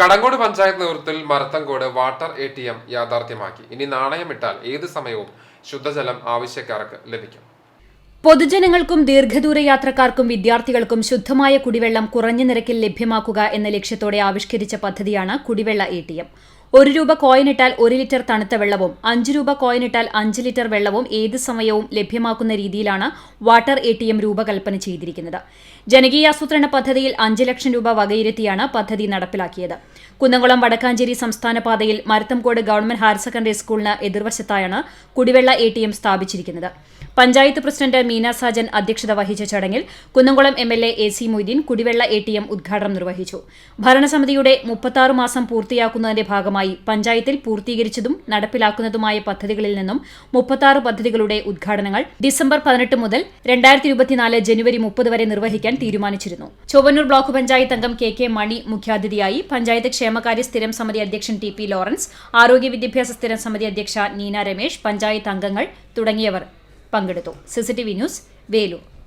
കടങ്ങോട് പഞ്ചായത്ത് നേതൃത്വത്തിൽ Marathamcode water A T M യാഥാർത്ഥ്യമാക്കി. ഇനി നാണയമിട്ടാൽ ഏത് സമയവും ശുദ്ധജലം ആവശ്യക്കാർക്ക് ലഭിക്കും. പൊതുജനങ്ങൾക്കും ദീർഘദൂര യാത്രക്കാർക്കും വിദ്യാർത്ഥികൾക്കും ശുദ്ധമായ കുടിവെള്ളം കുറഞ്ഞ നിരക്കിൽ ലഭ്യമാക്കുക എന്ന ലക്ഷ്യത്തോടെ ആവിഷ്കരിച്ച പദ്ധതിയാണ് കുടിവെള്ള എ ടി എം. ഒരു രൂപ കോയിനിട്ടാൽ ഒരു ലിറ്റർ തണുത്ത വെള്ളവും അഞ്ച് രൂപ കോയിനിട്ടാൽ അഞ്ച് ലിറ്റർ വെള്ളവും ഏത് സമയവും ലഭ്യമാക്കുന്ന രീതിയിലാണ് വാട്ടർ എ ടി എം രൂപകൽപ്പന ചെയ്തിരിക്കുന്നത്. ജനകീയാസൂത്രണ പദ്ധതിയിൽ അഞ്ച് ലക്ഷം രൂപ വകയിരുത്തിയാണ് പദ്ധതി നടപ്പിലാക്കിയത്. കുന്നംകുളം വടക്കാഞ്ചേരി സംസ്ഥാന പാതയിൽ മരത്തംകോട് ഗവൺമെന്റ് ഹയർ സെക്കൻഡറി സ്കൂളിന് എതിർവശത്തായാണ് കുടിവെള്ള എ ടി എം സ്ഥാപിച്ചിരിക്കുന്നത്. പഞ്ചായത്ത് പ്രസിഡന്റ് മീന സാജൻ അധ്യക്ഷത വഹിച്ച ചടങ്ങിൽ Kunnamkulam M L A A C Moideen കുടിവെള്ള എ ടി എം ഉദ്ഘാടനം നിർവഹിച്ചു. ഭരണസമിതിയുടെ മുപ്പത്താറ് മാസം പൂർത്തിയാക്കുന്നതിന്റെ ഭാഗമായി പഞ്ചായത്തിൽ പൂർത്തീകരിച്ചതും നടപ്പിലാക്കുന്നതുമായ പദ്ധതികളിൽ നിന്നും മുപ്പത്താറ് പദ്ധതികളുടെ ഉദ്ഘാടനങ്ങൾ ഡിസംബർ പതിനെട്ട് മുതൽ രണ്ടായിരത്തി ഇരുപത്തിനാല് ജനുവരി മുപ്പത് വരെ നിർവഹിക്കാൻ തീരുമാനിച്ചിരുന്നു. ചൊവ്വന്നൂർ ബ്ലോക്ക് പഞ്ചായത്ത് അംഗം കെ കെ മണി മുഖ്യാതിഥിയായി പഞ്ചായത്ത് ക്ഷേമകാര്യ സ്ഥിരം സമിതി അധ്യക്ഷൻ ടി പി ലോറൻസ് ആരോഗ്യ വിദ്യാഭ്യാസ സ്ഥിരം സമിതി അധ്യക്ഷ നീന രമേശ് പഞ്ചായത്ത് അംഗങ്ങൾ തുടങ്ങിയവർ പങ്കെടുത്തു. CCTV news Velur.